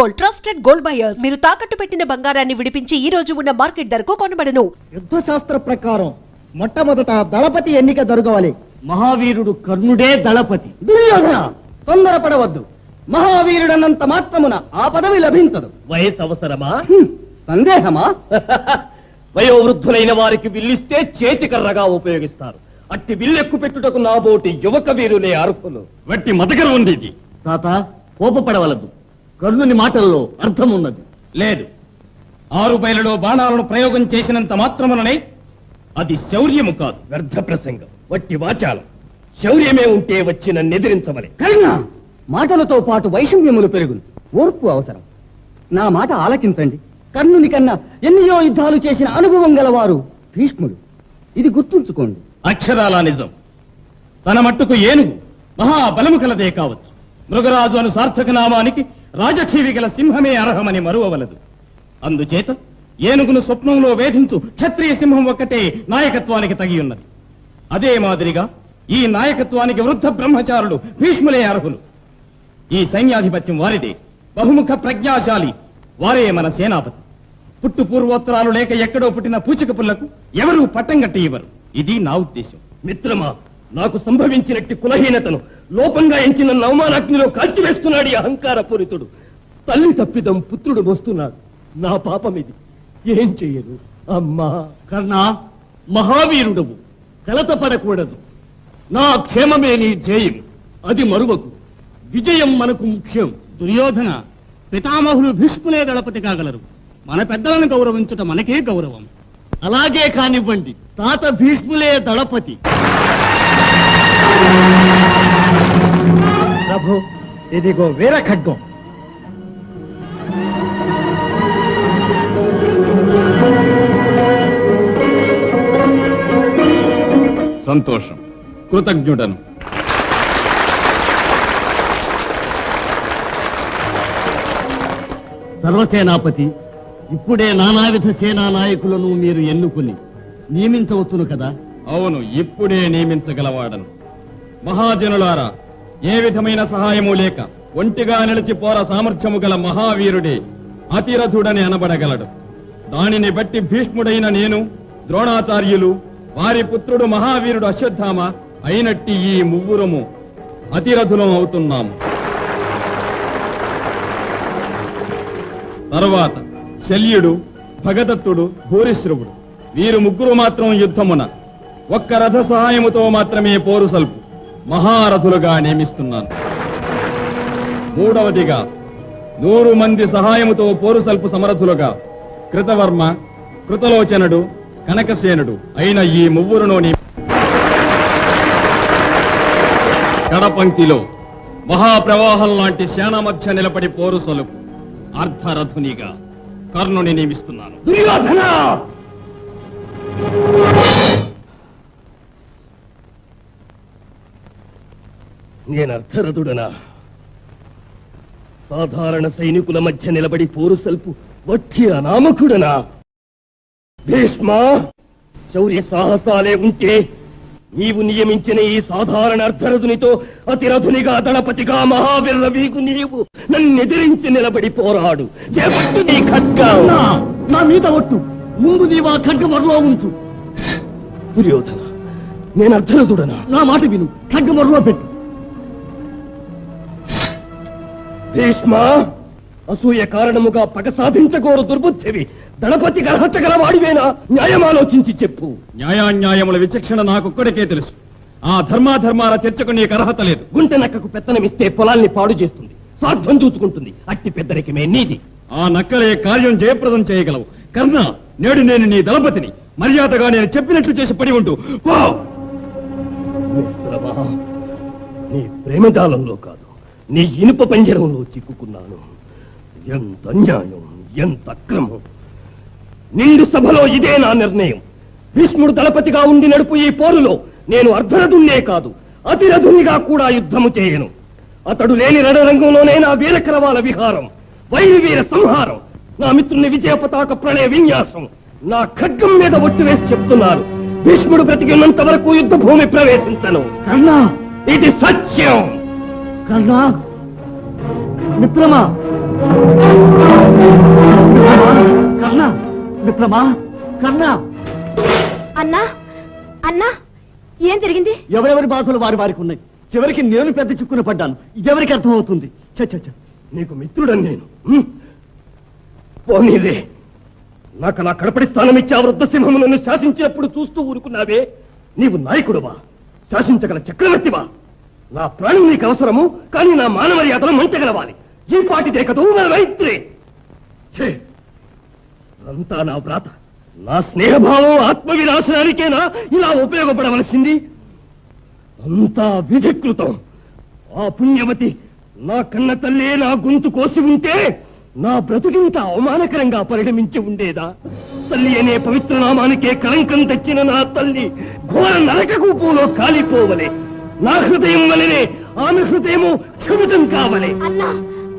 Gold trusted gold buyers. మీరు తాకట్టు పెట్టిన బంగారాన్ని విడిపించి ఈ రోజు ఉన్న మార్కెట్ ధరకు కొనబడను. యుద్ధ శాస్త్ర ప్రకారం మొట్టమొదట దళపతి ఎన్నిక జరగవాలి. మహావీరుడు కర్ణుడే దళపతి. దుర్యోధన తొందరపడవద్దు. మహావీరుడన్నంత మాత్రమున ఆ పదవి లభించదు. వయసు అవసరమా? హ్మ్, సందేహమా? వయోవృద్ధులైన వారికి విల్లిస్తే చేతికర్రగా ఉపయోగిస్తారు. అట్టి విల్లెక్కు పెట్టుటకు నాబోటి యువక వీరులే అర్హులు. వట్టి మతకర ఉంది ఇది తాత కోపపడవలదు. కర్ణుని మాటల్లో అర్థం ఉన్నది లేదు. ఆరు బయలులో బాణాలను ప్రయోగం చేసినంత మాత్రముననే అది శౌర్యము కాదు. వ్యర్థ ప్రసంగం. వట్టి వాచాలం. శౌర్యమే ఉంటే వచ్చిన నిద్రించవలే కర్ణ! మాటలతో పాటు వైషమ్యములు పెరుగును. ఓర్పు అవసరం. నా మాట ఆలకించండి. కర్ణుని కన్నా ఎన్నియో యుద్ధాలు చేసిన అనుభవం గలవారు భీష్ముడు ఇది గుర్తుంచుకోండి. అక్షరాల నిజం. తన మట్టుకు ఏనుగు మహాబలము కలదే కావచ్చు. మృగరాజు అను సార్థక నామానికి రాజఠీవి గల సింహమే అర్హమని మరువవలదు. అందుచేత ఏనుగును స్వప్నంలో వేధించు క్షత్రియ సింహం ఒక్కటే నాయకత్వానికి తగి ఉన్నది అదే మాదిరిగా ఈ నాయకత్వానికి వృద్ధ బ్రహ్మచారులు భీష్ములే అర్హులు. ఈ సైన్యాధిపత్యం వారిదే. బహుముఖ ప్రజ్ఞాశాలి. వారే మన సేనాపతి. పుట్టు పూర్వోత్తరాలు లేక ఎక్కడో పుట్టిన పూచిక పుల్లకు ఎవరూ పట్టం కట్టి ఇవ్వరు. ఇది నా ఉద్దేశం. మిత్రమా నాకు సంభవించినట్టి కులహీనతను లోపంగా ఎంచిన నవమానాగ్నిలో కాల్చివేస్తున్నాడు ఈ అహంకార పూరితుడు తల్లి తప్పిదం పుత్రుడు మోస్తున్నాడు. నా పాపం ఇది ఏం చెయ్యను? అమ్మా! కర్ణ మహావీరుడవు. కలత పడకూడదు నా క్షేమమే నీ జయం అది మరువకు. విజయం మనకు ముఖ్యం. దుర్యోధన పితామహులు భీష్ములే దళపతి కాగలరు. మన పెద్దలను గౌరవించుట మనకే గౌరవం. అలాగే కానివ్వండి. తాత భీష్ములే దళపతి. ప్రభు ఇదిగో వీర ఖడ్గం సంతోషం. కృతజ్ఞుడను. సర్వసేనాపతి ఇప్పుడే నానావిధ సేనా నాయకులను మీరు ఎన్నుకుని నియమించవచ్చును కదా? అవును ఇప్పుడే నియమించగలవాడను. మహాజనులారా ఏ విధమైన సహాయము లేక ఒంటిగా నిలిచి పోర సామర్థ్యము గల మహావీరుడే అతిరథుడని అనబడగలడు. దానిని బట్టి భీష్ముడైన నేను ద్రోణాచార్యులు వారి పుత్రుడు మహావీరుడు అశ్వత్థామ అయినట్టి ఈ ముగ్గురము అతిరథులం అవుతున్నాము తరువాత శల్యుడు భగదత్తుడు భూరిశ్రవుడు వీరు ముగ్గురు మాత్రం యుద్ధమున ఒక్క రథ సహాయముతో మాత్రమే పోరు సల్పు. మహారథులుగా నియమిస్తున్నాను. మూడవదిగా నూరు మంది సహాయముతో పోరుసల్పు సమరథులుగా కృతవర్మ కృతలోచనుడు కనకసేనుడు అయిన ఈ ముగ్గురును కడపంక్తిలో మహాప్రవాహం లాంటి సేన మధ్య నిలబడి పోరు సలుపు అర్ధరథునిగా కర్ణుని నియమిస్తున్నాను. దుర్యోధన! నేను అర్ధరథుడనా? సాధారణ సైనికుల మధ్య నిలబడి పోరు సల్పు వట్టి అనామకుడనా? భీష్మా శౌర్య సాహసాలే ఉంటే నీవు నియమించిన ఈ సాధారణ అర్ధరథునితో అతిరథునిగా దళపతిగా మహావీర వీకు నీవు నన్నెదిరించి నిలబడి పోరాడు. చేపట్టు నీ ఖడ్గం. నా నా మీద ఒట్టు. ముందు నీవా ఖడ్గమరలో ఉంచు. దుర్యోధన నేను అర్ధరథుడనా? నా మాట విను. ఖడ్గమరలో పెట్టు. భీష్మ అసూయ కారణముగా పగ సాధించకూడదు దుర్బుద్ధివి. దళపతి అర్హత గలవాడివేనా న్యాయం ఆలోచించి చెప్పు. న్యాయాన్యాయముల విచక్షణ నాకొక్కడికే తెలుసు. ఆ ధర్మాధర్మాల చర్చకు నీకు అర్హత లేదు. గుంటె నక్కకు పెత్తనమిస్తే పొలాల్ని పాడు చేస్తుంది. స్వార్థం చూసుకుంటుంది అట్టి పెద్దరికమే నీది. ఆ నక్కలే కార్యం జయప్రదం చేయగలవు. కర్ణ నేడు నేను నీ దళపతిని. మర్యాదగా నేను చెప్పినట్లు చేసి పడి ఉంటూ పో! మిత్రమా, నీ ప్రేమజాలంలో కాదు. నీ ఇనుప పంజరంలో చిక్కుకున్నాను. ఎంత అన్యాయం ఎంత అక్రమం. నిండు సభలో ఇదే నా నిర్ణయం. భీష్ముడు దళపతిగా ఉండి నడుపు ఈ పోరులో నేను అర్ధరథున్నే కాదు అతిరథునిగా కూడా యుద్ధము చేయను. అతడు లేని రణరంగంలోనే నా వీరకరవాల విహారం వైరి వీర సంహారం నా మిత్రుని విజయ పతాక ప్రణయ విన్యాసం నా ఖడ్గం మీద ఒట్టు వేసి చెప్తున్నాను భీష్ముడు బ్రతికి ఉన్నంత వరకు యుద్ధ భూమి ప్రవేశించను. కర్ణ ఇది సత్యం! కర్ణ మిత్రమా కర్ణ విక్రమా కర్ణ అన్నా అన్నా ఏం జరిగింది? ఎవరెవరి బాధలు వారి వారికి ఉన్నాయి? చివరికి నేను పెద్ద చిక్కున పడ్డాను. ఎవరికి అర్థమవుతుంది? చ చ చ. నీకు మిత్రుడని నేను. హ్మ్? పోనీలే. నాకు నా కడపడి స్థానం ఇచ్చి ఆ వృద్ధ సింహము నన్ను శాసించినప్పుడు చూస్తూ ఊరుకున్నావే. నీవు నాయకుడువా? శాసించగల చక్రవర్తివా? నా ప్రాణం నీకు అవసరము కానీ నా మానవ మర్యాదలు మంటగలవాలి ఈ పాటి దేకదు మన మైత్రే ఛే! అంతా నా వ్రాత. నా స్నేహభావం ఆత్మవినాశనానికేనా ఇలా ఉపయోగపడవలసింది? అంతా విధికృతం. ఆ పుణ్యవతి నా కన్న తల్లే నా గొంతు కోసి ఉంటే నా బ్రతుకింత అవమానకరంగా పరిణమించి ఉండేదా? తల్లి అనే పవిత్ర నామానికే కళంకం తెచ్చిన నా తల్లి ఘోర నరకకూపంలో కాలిపోవలే. నా హృదయం వలనే ఆమె హృదయము క్షమితం కావాలి. అన్నా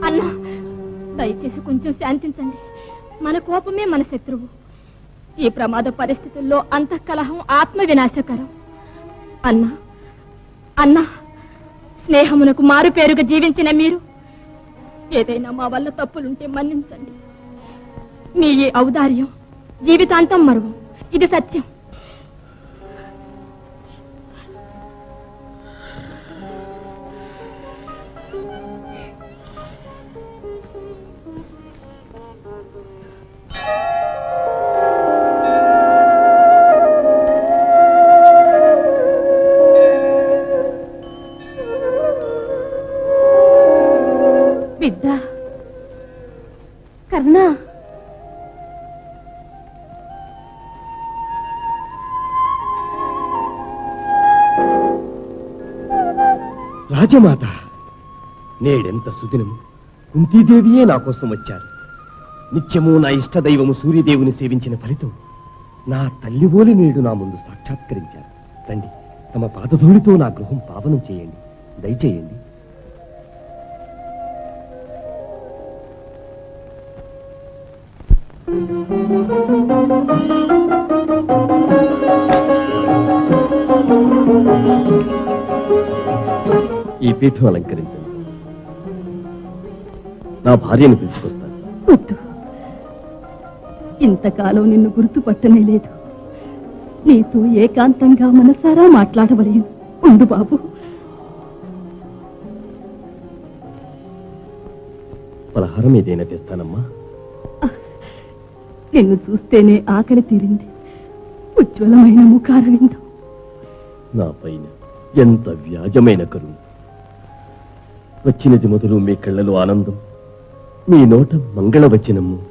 అన్నా దయచేసి కొంచెం శాంతించండి. మన కోపమే మన శత్రువు. ఈ ప్రమాద పరిస్థితుల్లో అంత కలహం ఆత్మ వినాశకరం అన్నా అన్నా స్నేహమునకు మారు పేరుగా జీవించిన మీరు ఏదైనా మా వల్ల తప్పులుంటే మన్నించండి. మీ ఈ ఔదార్యం జీవితాంతం మరువం ఇది సత్యం. బిడ్డ. కర్ణా. రాజమాత నేడెంత సుదినము? కుంతీదేవియే నా కోసం వచ్చారు. నిత్యము నా ఇష్టదైవము సూర్యదేవుని సేవించిన ఫలితం నా తల్లి నేడు నా ముందు సాక్షాత్కరించారు. తండ్రి తమ పాదధూళితో నా గృహం పావనం చేయండి దయచేయండి. ఈ పీఠం అలంకరించండి. నా భార్యను పిలుచుకొస్తాను. వద్దు. ఇంతకాలం నిన్ను గుర్తుపట్టనే లేదు. నీతో ఏకాంతంగా మనసారా మాట్లాడవలేను. ఉండు బాబు. పలహారం ఏదైనా తెస్తానమ్మా. నిన్ను చూస్తేనే ఆకలి తీరింది. ఉజ్వలమైన ముఖార విందాం. నా పైన ఎంత వ్యాజమైన కరుణ. వచ్చినది మొదలు మీ కళ్ళలో ఆనందం మీ నోట మంగళవచనము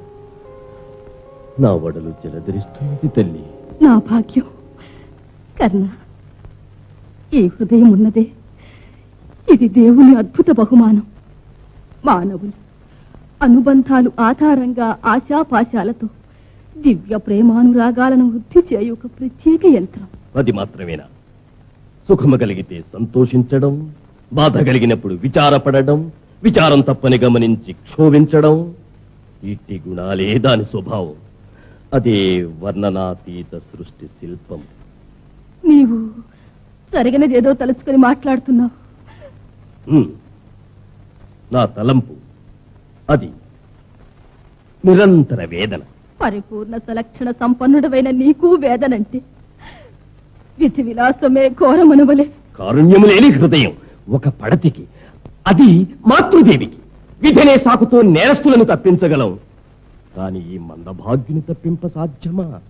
నా వడలు జలధరిస్తున్నది తల్లి. నా భాగ్యం. కర్ణ ఈ హృదయం ఉన్నదే ఇది దేవుని అద్భుత బహుమానం. మానవులు అనుబంధాలు ఆధారంగా ఆశాపాశాలతో దివ్య ప్రేమానురాగాలను వృద్ధి చేయు ఒక ప్రత్యేక యంత్రం. అది మాత్రమేనా? సుఖము కలిగితే సంతోషించడం బాధ కలిగినప్పుడు విచారపడడం విచారం తప్పని గమనించి క్షోభించడం ఇట్టి గుణాలే దాని స్వభావం. అదే వర్ణనాతీత సృష్టి శిల్పం. నీవు జరిగినదేదో తలుచుకొని మాట్లాడుతున్నావు. ఉమ్. నా తలంపు అది నిరంతర వేదన. పరిపూర్ణ సలక్షణ సంపన్నుడమైన నీకు వేదనంటే విధి విలాసమే ఘోరమనువలే. కారుణ్యము లేని హృదయం. ఒక పడతికి అది మాతృదేవికి. విధనే సాకుతో నేరస్తులను తప్పించగలం కాని ఈ మందభాగ్యుని తప్పింప సాధ్యమా?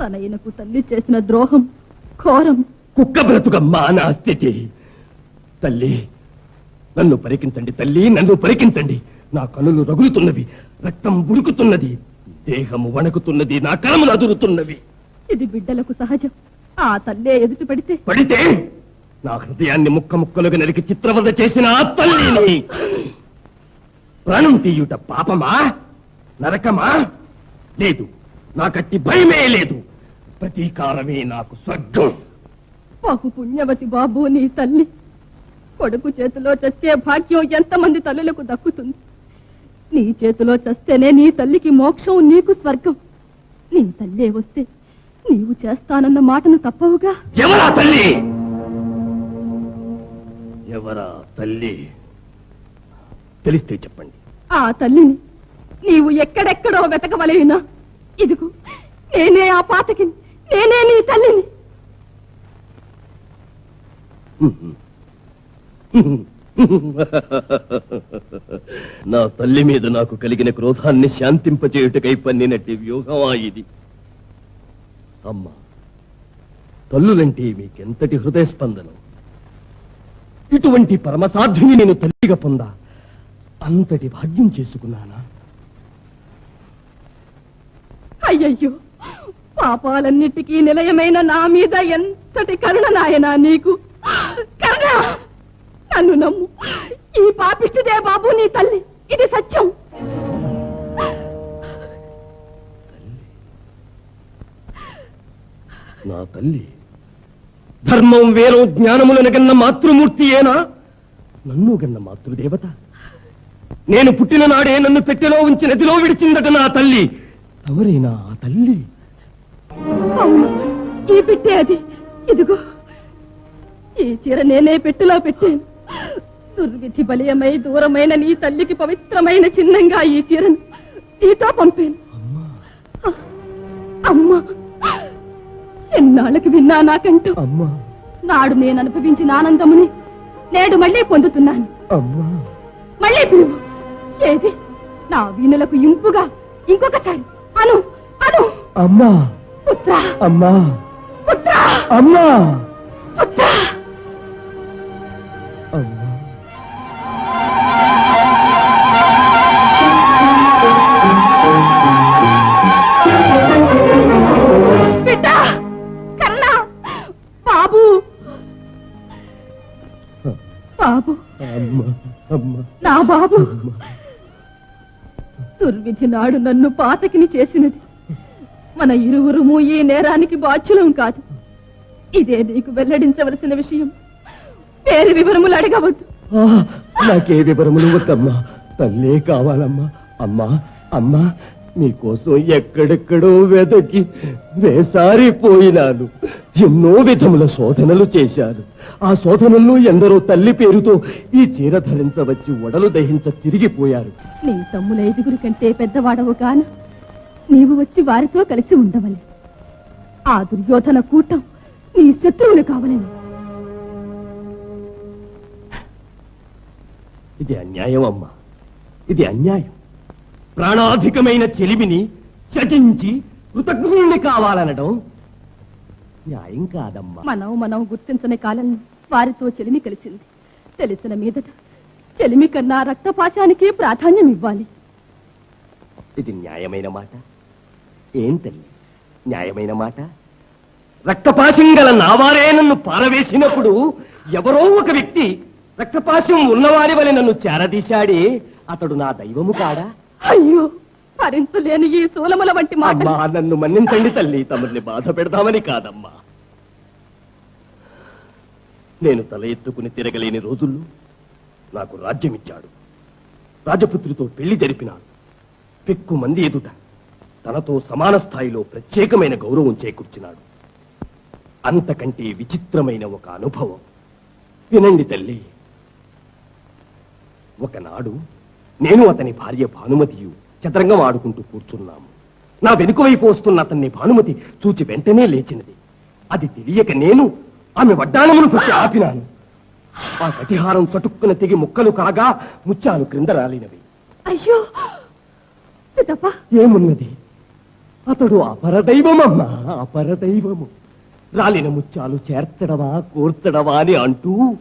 తనయునకు తల్లి చేసిన ద్రోహం ఘోరం. కుక్క బ్రతుక మానా స్థితి తల్లి నన్ను పరికించండి తల్లి నన్ను పరికించండి. నా కనులు రగులుతున్నవి. రక్తం ఉడుకుతున్నది దేహము వణకుతున్నది నా కలములు అదురుతున్నవి. ఇది బిడ్డలకు సహజం. ఆ తల్లే ఎదుటి పెడితే పడితే నా హృదయాన్ని ముక్క ముక్కలుగా నరికి చిత్రవద చేసిన ఆ తల్లిని ప్రాణం తీయుట పాపమా? నరకమా? లేదు. నాకట్టి భయమే లేదు. ప్రతీకారమే నాకు స్వర్గం. బహు పుణ్యవతి బాబు నీ తల్లి. కొడుకు చేతిలో చచ్చే భాగ్యం ఎంతమంది తల్లులకు దక్కుతుంది? నీ చేతిలో చస్తేనే నీ తల్లికి మోక్షం నీకు స్వర్గం. నీ తల్లే వస్తే నీవు చేస్తానన్న మాటను తప్పవుగా? ఎవరా తల్లి? ఎవరా తల్లి? తెలిస్తే చెప్పండి. ఆ తల్లిని నీవు ఎక్కడెక్కడో వెతకవలేనా? ఇదిగో నేనే ఆ పాతకి నేనే నీ తల్లిని. నా తల్లి మీద నాకు కలిగిన క్రోధాన్ని శాంతింపచేయుటకై పన్నినట్టి వ్యూహమా ఇది. అమ్మా తల్లులంటే మీకెంతటి హృదయ స్పందనం ఇటువంటి పరమసాధ్యుని నేను తల్లిగా పొందా అంతటి భాగ్యం చేసుకున్నానా? అయ్యయ్యో పాపాలన్నిటికీ నిలయమైన నా మీద ఎంతటి కరుణ నాయనా నీకు? కరుణ! నన్ను నమ్ము. ఈ పాపిష్టిదే బాబు నీ తల్లి. ఇది సత్యం. నా తల్లి? ధర్మం వేరో జ్ఞానములను గన్న మాతృమూర్తి ఏనా? నన్ను గన్న మాతృదేవత? నేను పుట్టిన నాడే నన్ను పెట్టెలో ఉంచి నదిలో విడిచిందట నా తల్లి. తమరేనా ఆ తల్లి? అవును. ఈ పెట్టే అది. ఇదిగో ఈ చీర నేనే పెట్టెలో పెట్టాను. దుర్విధి బలీయమై దూరమైన నీ తల్లికి పవిత్రమైన చిహ్నంగా ఈ చీరను నీతో పంపాను. అమ్మా. ఎన్నాళ్ళకి విన్నా నాకంటూ. అమ్మా. నాడు నేను అనుభవించిన ఆనందముని నేడు మళ్ళీ పొందుతున్నాను. అమ్మా. మళ్ళీ పిలువు. ఏది? నా వీణులకు ఇంపుగా ఇంకొకసారి. అను అను. అమ్మా. పుత్ర. అమ్మా. పుత్ర. అమ్మా. పుత్ర. దుర్విధి నాడు నన్ను పాతకిని చేసినది. మన ఇరువురుము ఈ నేరానికి బాధ్యులం కాదు. ఇదే నీకు వెల్లడించవలసిన విషయం. పేరు వివరములు అడగవద్దు. నాకే వివరములు వద్దమ్మా. తల్లే కావాలమ్మా. అమ్మా అమ్మా. నీకోసం ఎక్కడెక్కడో వెదకి వేసారిపోయినాను. ఎన్నో విధముల శోధనలు చేశాను. ఆ శోధనల్లో ఎందరో తల్లి పేరుతో ఈ చీర ధరించవచ్చి ఒడలు దహించ తిరిగిపోయారు. నీ తమ్ముల ఐదుగురి కంటే పెద్దవాడవు కాన నీవు వచ్చి వారితో కలిసి ఉండవలే. ఆ దుర్యోధన కూటం నీ శత్రువులు కావాలని ఇది అన్యాయం అమ్మా. ఇది అన్యాయం. ప్రాణాధికమైన చెలిమిని చటించి కృతజ్ఞుణ్ణి కావాలనడం న్యాయం కాదమ్మా. మనం మనం గుర్తించని కాలంలో వారితో చెలిమి కలిసింది. తెలిసిన మీదట చెలిమి కన్నా రక్తపాశానికి ప్రాధాన్యం ఇవ్వాలి. ఇది న్యాయమైన మాట? ఏం తల్లి? న్యాయమైన మాట? రక్తపాశం గల నావారే నన్ను పారవేసినప్పుడు ఎవరో ఒక వ్యక్తి రక్తపాశం ఉన్నవారి వలె నన్ను చేరదీశాడే అతడు నా దైవము కాడా? అయ్యో భరించలేని ఈ సూలముల వంటి మాట. అమ్మా నన్ను మన్నించండి తల్లి. తమని బాధ పెడతామని కాదమ్మా. నేను తల ఎత్తుకుని తిరగలేని రోజుల్లో నాకు రాజ్యమిచ్చాడు. రాజపుత్రితో పెళ్ళి జరిపినాడు. పెక్కు మంది ఎదుట తనతో సమాన స్థాయిలో ప్రత్యేకమైన గౌరవం చేకూర్చినాడు. అంతకంటే విచిత్రమైన ఒక అనుభవం. వినండి తల్లి. ఒకనాడు నేను అతని భార్య భానుమతియు చదరంగం ఆడుకుంటూ కూర్చున్నాము. నా వెనుక వైపు వస్తున్న అతన్ని భానుమతి చూచి వెంటనే లేచినది. అది తెలియక నేను ఆమె వడ్డానమును కొట్టి ఆపినాను. ఆ కటిహారం చటుక్కున తెగి ముక్కలు కాగా ముత్యాలు క్రింద రాలినవి. అయ్యో! ఏమున్నది? అతడు అపరదైవమమ్మా అపరదైవము. రాలిన ముత్యాలు చేర్చడమా కూర్చడమా అని అంటూ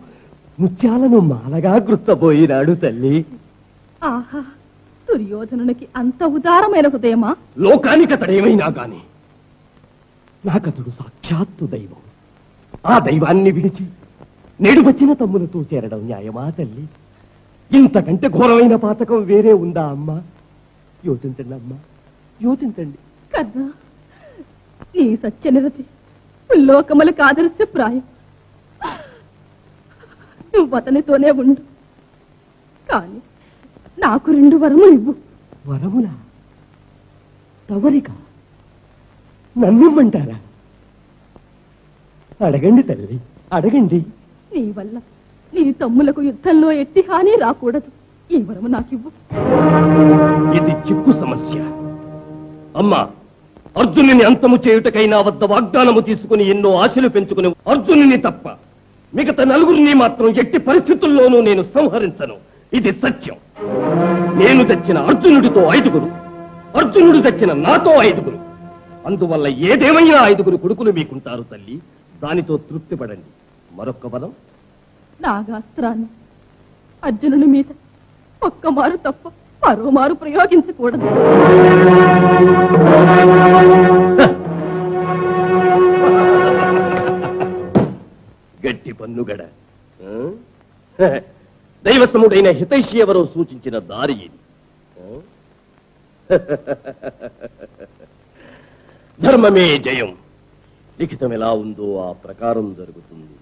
ముత్యాలను మాలగా గుర్తబోయినాడు తల్లి. ఆహా దుర్యోధనునికి అంత ఉదారమైన హృదయమా? లోకానికి అతడేమైనా గాని నాకతడు సాక్షాత్తు దైవం. ఆ దైవాన్ని విడిచి నేడు వచ్చిన తమ్ములతో చేరడం న్యాయమా తల్లి? ఇంతకంటే ఘోరమైన పాతకం వేరే ఉందా అమ్మా? యోచించండి అమ్మా యోచించండి. కన్నా నీ సత్యనిరతి లోకములకు ఆదర్శ ప్రాయం. నువ్వు అతనితోనే ఉండు. కాని నాకు రెండు వరములు ఇవ్వు. వరముల తవరిక? నమ్మిమ్మంటారా? అడగండి తల్లి అడగండి. నీ వల్ల నీ తమ్ములకు యుద్ధంలో ఎట్టి హాని రాకూడదు. ఈ వరము నాకివ్వు. చిక్కు సమస్య. అమ్మా అర్జునుని అంతము చేయుటకైనా వద్ద వాగ్దానము తీసుకుని ఎన్నో ఆశలు పెంచుకుని అర్జునుని తప్ప మిగతా నలుగురిని మాత్రం ఎట్టి పరిస్థితుల్లోనూ నేను సంహరించను. ఇది సత్యం. నేను తెచ్చిన అర్జునుడితో ఐదుగురు అర్జునుడు తెచ్చిన నాతో ఐదుగురు. అందువల్ల ఏదేమైనా ఐదుగురు కొడుకులు మీకుంటారు తల్లి. దానితో తృప్తి పడండి మరొక్క బలం నాగాస్త్రాన్ని అర్జునుని మీద ఒక్క మారు తప్ప మరో మారు ప్రయోగించకూడదు. గట్టి పన్నుగడ? దైవసముడైన హితైషి ఎవరో సూచించిన దారి ఇది? ధర్మమే జయం. లిఖితం ఎలా ఉందో ఆ ప్రకారం జరుగుతుంది.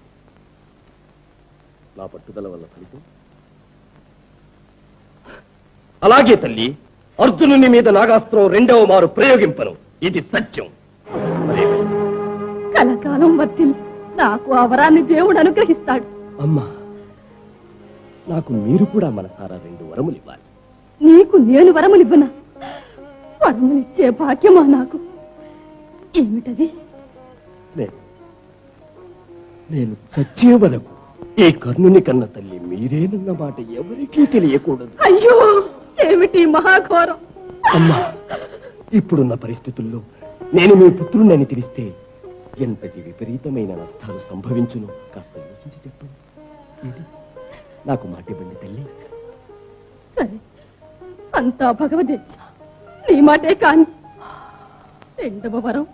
నా పట్టుదల వల్ల ఫలితం? అలాగే తల్లి అర్జునుని మీద నాగాస్త్రం రెండవ మారు ప్రయోగింపను. ఇది సత్యం. కలకాలం వర్తిల్లి నాకు ఆ వరాన్ని దేవుడు అనుగ్రహిస్తాడు. అమ్మా. నాకు మీరు కూడా మనసారా రెండు వరములు ఇవ్వాలి. నీకు నేను వరములివ్వనా వరములిచ్చే భాగ్యమా నాకు? ఏమిటది? నేను నేను చచ్చే వరకు ఈ కర్ణుని కన్న తల్లి మీరేనన్న మాట ఎవరికీ తెలియకూడదు. అయ్యో ఏమిటి మహాఘోరం? అమ్మా ఇప్పుడున్న పరిస్థితుల్లో నేను మీ పుత్రుణ్ణని తెలిస్తే ఎంతటి విపరీతమైన నష్టాలు సంభవించును కాస్త? నాకు మాట ఇవ్వండి తల్లి. సరే. అంతా భగవదేచ్ఛ నీ మాటే కాని. రెండవ వరం.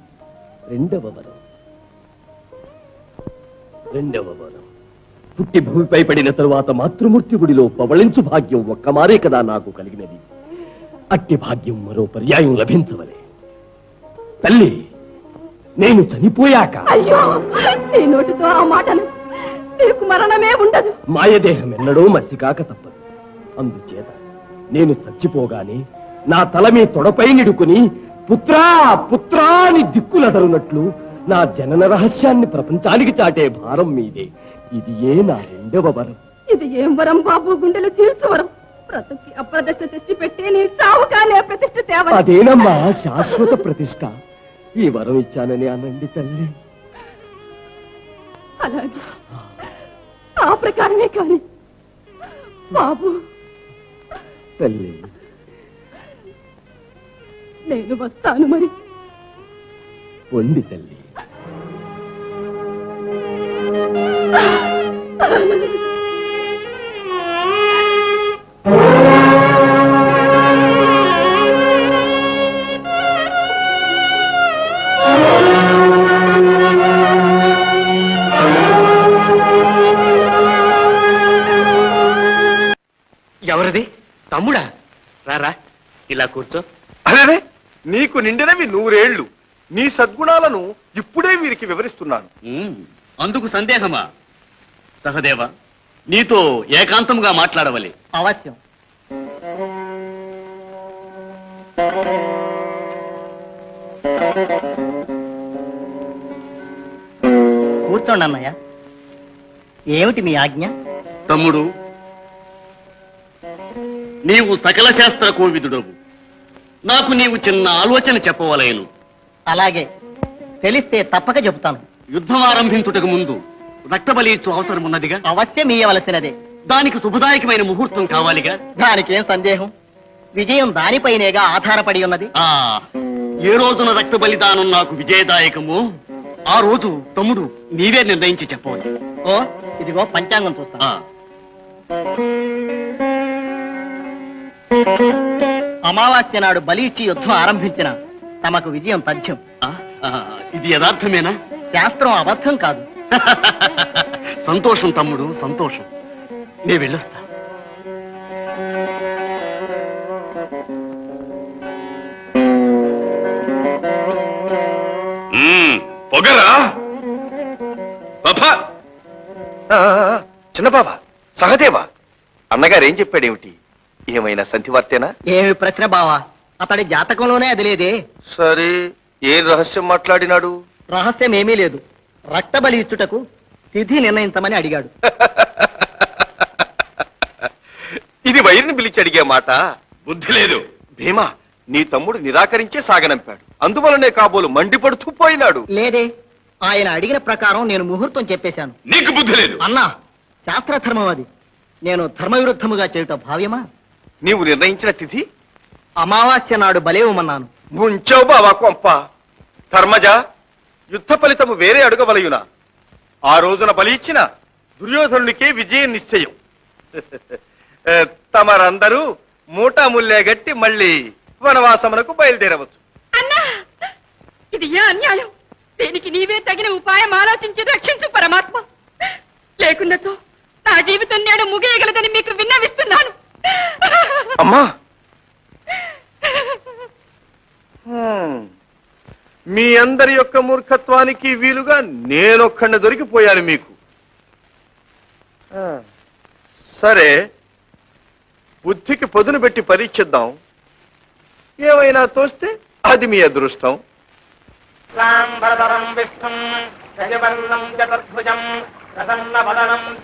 రెండవ వరం. రెండవ వరం. పుట్టి భూమిపై పడిన తరువాత మాతృమూర్తి గుడిలో పవళించు భాగ్యం ఒక్కమారే కదా నాకు కలిగినది. అట్టి భాగ్యం మరో పర్యాయం లభించవలే. తల్లి నేను చనిపోయాక అయ్యో నీ నోటితో ఆ మాటను నీకు మరణమే ఉండదు. మాయదేహం ఎన్నడూ మసికాక తప్పదు. అందుచేత నేను చచ్చిపోగానే నా తల మీ తొడపై నిడుకుని పుత్రా పుత్రా అని దిక్కులదరునట్లు నా జనన రహస్యాన్ని ప్రపంచానికి చాటే భారం మీదే. ఇది ఏ నా రెండవ వరం. ఇది ఏం వరం బాబు? గుండెలు చీల్చు వరం. బ్రతుకి అప్రదిష్ట తెచ్చి పెట్టి నీ చావుగానే ప్రతిష్ఠ తేవాలి అదేనమ్మా శాశ్వత ప్రతిష్ట. ఈ వరం ఇచ్చానని అనండి తల్లి. ఆ ప్రకారమే కాని. బాబు. తల్లి. నేను వస్తాను మరి. పొంది తల్లి. తమ్ముడా రారా ఇలా కూర్చో. అరే నీకు నిండినవి నూరేళ్ళు నీ సద్గుణాలను ఇప్పుడే వీరికి వివరిస్తున్నాను. అందుకు సందేహమా? సహదేవ నీతో ఏకాంతముగా మాట్లాడవలే. అవశ్యం. కూర్చోండి అన్నయ్య ఏమిటి మీ ఆజ్ఞ? తమ్ముడు నీవు సకల శాస్త్ర కోవిదుడవు. నాకు నీవు చిన్న ఆలోచన చెప్పవలేను. అలాగే. తెలిస్తే తప్పక చెబుతాను. యుద్ధం ఆరంభించుటకు ముందు రక్తబలి ఇచ్చు అవసరం ఉన్నదిగా? అవశ్యం ఇయ్యవలసినదే. దానికి శుభదాయకమైన ముహూర్తం కావాలిగా? దానికేం సందేహం? విజయం దానిపైనేగా ఆధారపడి ఉన్నది. ఆ ఏ రోజున రక్త బలిదానం నాకు విజయదాయకమో ఆ రోజు తమ్ముడు నీవే నిర్ణయించి చెప్పవచ్చు ఓ ఇదిగో పంచాంగం చూస్తా. అమావాస్య నాడు బలి ఇచ్చి యుద్ధం ఆరంభించిన తమకు విజయం తథ్యం. ఇది యథార్థమేనా? శాస్త్రం అబద్ధం కాదు. సంతోషం తమ్ముడు సంతోషం. నే వెళ్ళొస్తా. పొగరా? బాబా. చిన్న బాబా సహదేవా. అన్నగారు ఏం చెప్పాడేమిటి? ఏమైనా సంధివార్తేనా? ఏమి ప్రశ్న బావా? అతడి జాతకంలోనే అది లేదే. సరే ఏం రహస్యం మాట్లాడినాడు? రహస్యం ఏమీ లేదు. రక్త బలి ఇచ్చుటకు తిథి నిర్ణయించమని అడిగాడు. ఇది వైరిని పిలిచి అడిగే మాట. బుద్ధి లేదు. భీమా నీ తమ్ముడు నిరాకరించే సాగనంపాడు. అందువలనే కాబోలు మండిపడుతూ పోయినాడు. లేదే. ఆయన అడిగిన ప్రకారం నేను ముహూర్తం చెప్పేశాను. నీకు బుద్ధి లేదు. అన్నా శాస్త్రధర్మం అది. నేను ధర్మవిరుద్ధముగా చేయుట భావ్యమా? నీవు నిర్ణయించిన తిథి? అమావాస్య నాడు బలేవమన్నాను ముంచావు బావా కొంప. ధర్మజ యుద్ధ ఫలితము వేరే అడుగవలయునా? ఆ రోజున బలి ఇచ్చిన దుర్యోధనునికే విజయం నిశ్చయం. తమరందరూ మూటా ముల్లే గట్టి మళ్ళీ వనవాసమునకు బయలుదేరవచ్చు. అన్నా ఇది ఏ అన్యాయం? దీనికి నీవే తగిన ఉపాయం ఆలోచించి రక్షించు పరమాత్మ. లేకున్నచో నా జీవితం నేడు ముగియగలదని మీకు విన్నవిస్తున్నాను. అమ్మా. మీ అందరి యొక్క మూర్ఖత్వానికి వీలుగా నేనొక్కడిని దొరికిపోయాను మీకు. ఆ, సరే బుద్ధికి పొదును పెట్టి పరీక్షిద్దాం. ఏమైనా తోస్తే అది మీ అదృష్టం. విష్ణుం చతుర్భుజం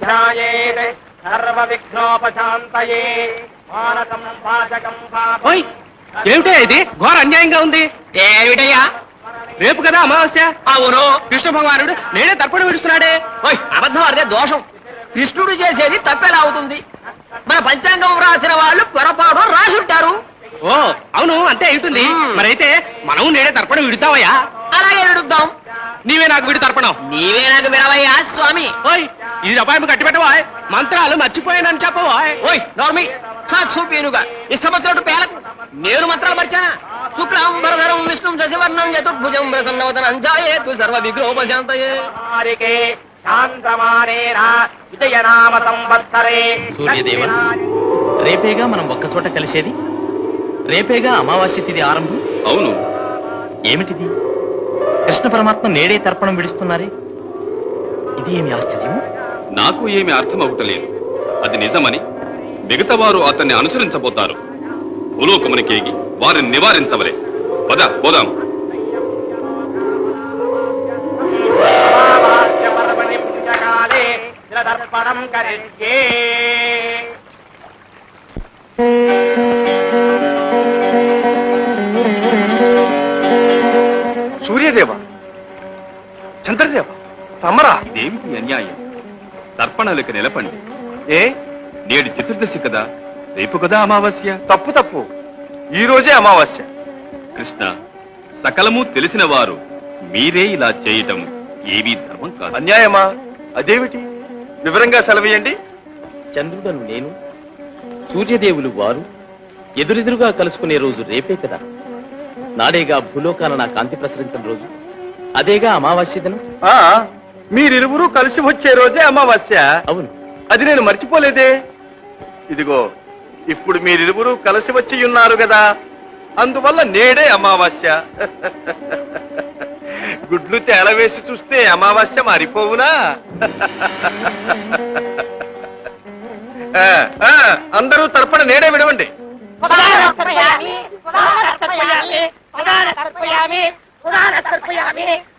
ధ్యాయేత్. సర్వ విఘ్నోపశాంతయే మానకం పాచకం పాపం ఏమిటా ఇది? ఘోర అన్యాయంగా ఉంది. ఏమిటయ్యా? రేపు కదా అమావాస్య? అవును. కృష్ణ భగవానుడు నేనే తర్పణ విడుస్తున్నాడే. ఓయ్ అబద్ధం అదే దోషం. కృష్ణుడు చేసేది తప్పెలా అవుతుంది. మన పంచాంగం రాసిన వాళ్ళు పొరపాటు రాసి ఉంటారు ఓ అవును అంతే అవుతుంది మరైతే మనం నేనే తర్పణ విడుతావయ్యా అలాగే విడుద్దాం నీవే నాకు విడి తర్పణం. నీవే నాకు విడవయ్యా స్వామి. ఓయ్ ఇది అపాయం కట్టి పెట్టవా మంత్రాలు మర్చిపోయానని చెప్పవా ఓయ్ నోర్మి చూపేనుగా ఇష్టపత్రుడు పేలకు. నేను మంత్రాలు మర్చానా? శుక్లాంబరధరం విష్ణు శశివర్ణం చతుర్భుజం ప్రసన్నవతనం జాయేతు సర్వ విగ్రహోపశాంతయే శాంతమానేరా విజయనామ సంవత్సరే సూర్యదేవ రేపేగా మనం ఒక్కచోట కలిసేది? రేపేగా అమావాస్య తిథి ఆరంభం? అవును. ఏమిటిది? కృష్ణ పరమాత్మ నేడే తర్పణం విడుస్తున్నారే? ఇది ఏమి ఆశ్చర్యం నాకు ఏమి అర్థం అవుటలేదు అది నిజమని మిగతా వారు అతన్ని అనుసరించబోతారు. భూలోకమునికేగి వారిని నివారించవలే. పద పోదాం. దర్పణం కరిష్యే. తమరా? ఇదేమిటి అన్యాయం? తర్పణలకు నిలపండి. ఏ? నేడు చతుర్దశి కదా. రేపు కదా అమావాస్య? తప్పు తప్పు. ఈ రోజే అమావాస్య. కృష్ణ సకలము తెలిసిన వారు మీరే ఇలా చేయటం ఏమీ ధర్మం కాదు. అన్యాయమా? అదేమిటి? వివరంగా సెలవేయండి చంద్రుడను నేను సూర్యదేవులు వారు ఎదురెదురుగా కలుసుకునే రోజు రేపే కదా. నాడేగా భూలోకాన నా కాంతి ప్రసరించిన రోజు అదేగా అమావాస్య దినం? ఆ మీరిరువురు కలిసి వచ్చే రోజే అమావాస్య. అవును. అది నేను మర్చిపోలేదే. ఇదిగో ఇప్పుడు మీరిరువురు కలిసి వచ్చి ఉన్నారు కదా. అందువల్ల నేడే అమావాస్య. గుడ్లు తేలవేసి చూస్తే అమావాస్య మారిపోవునా? ఆ, ఆ, అందరూ తర్పణ నేడే విడవండి. అమావాస్య పరిమిణ పుంజగాని ప్రమునితే పితరం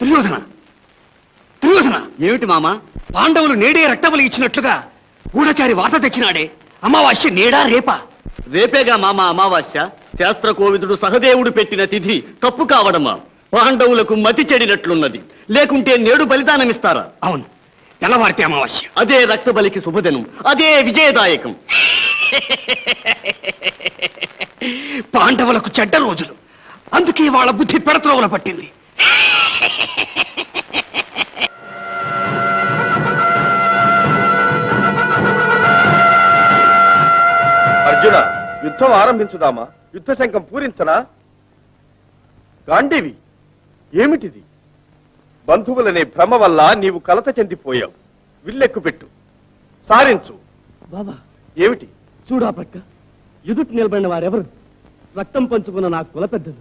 దుర్యోధన! దుర్యోధన! ఏమిటి మామ? పాండవులు నేడే రక్తబలి ఇచ్చినట్లుగా గూఢచారి వార్త తెచ్చినాడే. అమావాస్య నేడా రేపా? రేపేగా మామ అమావాస్య? శాస్త్ర కోవిదుడు సహదేవుడు పెట్టిన తిథి తప్పు కావడమా? పాండవులకు మతి చెడినట్లున్నది. లేకుంటే నేడు బలిదానమిస్తారా? అవును. తెల్లవారితే అమావాస్య. అదే రక్తబలికి శుభదినం. అదే విజయదాయకం. పాండవులకు చెడ్డ రోజులు. అందుకే వాళ్ళ బుద్ధి పెడత్రోవల పట్టింది. అర్జున యుద్ధం ఆరంభించుదామా? యుద్ధ శంఖం పూరించనా? గాంధీవి ఏమిటిది? బంధువులనే భ్రమ వల్ల నీవు కలత చెందిపోయావు. విల్లెక్కు పెట్టు. సారించు. బాబా. ఏమిటి? చూడా పక్క ఎదుటి నిలబడిన వారెవరు? రక్తం పంచుకున్న నా కుల పెద్దలు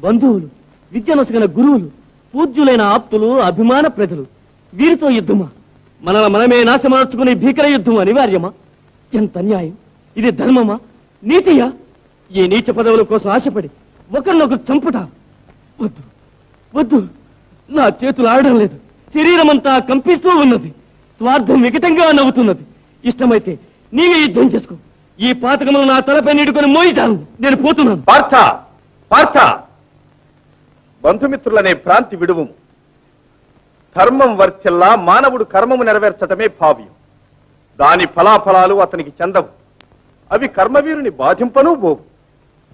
బంధువులు విద్యనొసగిన గురువులు పూజ్యులైన ఆప్తులు అభిమాన ప్రజలు. వీరితో యుద్ధమా? మనల మనమే నాశమార్చుకునే భీకర యుద్ధం అనివార్యమా? ఎంత అన్యాయం. ఇది ధర్మమా? నీతియా? ఈ నీచ పదవుల కోసం ఆశపడి ఒకరినొకరు చంపుట. వద్దు వద్దు. నా చేతులు ఆడడం లేదు. శరీరం అంతా కంపిస్తూ ఉన్నది. స్వార్థం వికటంగా నవ్వుతున్నది. ఇష్టమైతే నీవే యుద్ధం చేసుకో. ఈ పాతకములు నా తలపై నీడుకొని మోయిచాను నేను పోతున్నాను. పార్థ పార్థ. బంధుమిత్రులనే భ్రాంతి విడువు. ధర్మం వర్తిల్లా మానవుడు కర్మము నెరవేర్చటమే భావ్యం. దాని ఫలాఫలాలు అతనికి చెందవు. అవి కర్మవీరుని బాధింపను పోవు.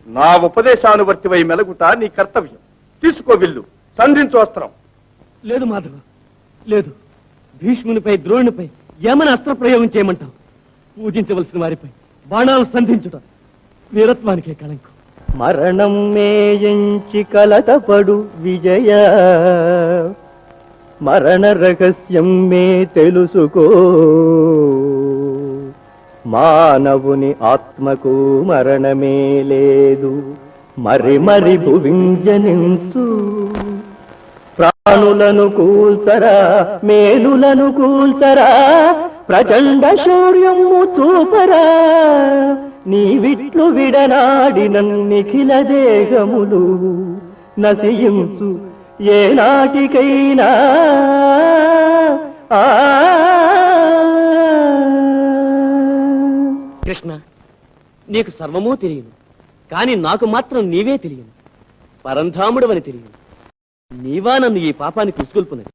నా ఉపదేశానువర్తివై మెలగుట నీ కర్తవ్యం. తీసుకో విల్లు. సంధించు వస్త్రం లేదు మాధవ. లేదు. భీష్మునిపై ద్రోణునిపై ఏమని అస్త్ర ప్రయోగం చేయమంటావు. పూజించవలసిన వారిపై బాణాలు సంధించుట వీరత్వానికే కళంకం. మరణం మేయంచి కలతపడు విజయ. మరణ రహస్యం మే తెలుసుకో. మానవుని ఆత్మకు మరణమే లేదు. మరి మరి భువింజనించు. ప్రాణులను కూల్చరా మేలులను కూల్చరా ప్రచండ శౌర్యము చూపరా. నీవిట్లు విడనాడిన నిఖిల దేహములు నశయించు ఏనాటికైనా ఆ కృష్ణ నీకు సర్వమూ తెలియను కాని నాకు మాత్రం నీవే తెలియను పరంధాముడవని తెలియను నీవా నన్ను ఈ పాపానికి ఉసుగొల్పునది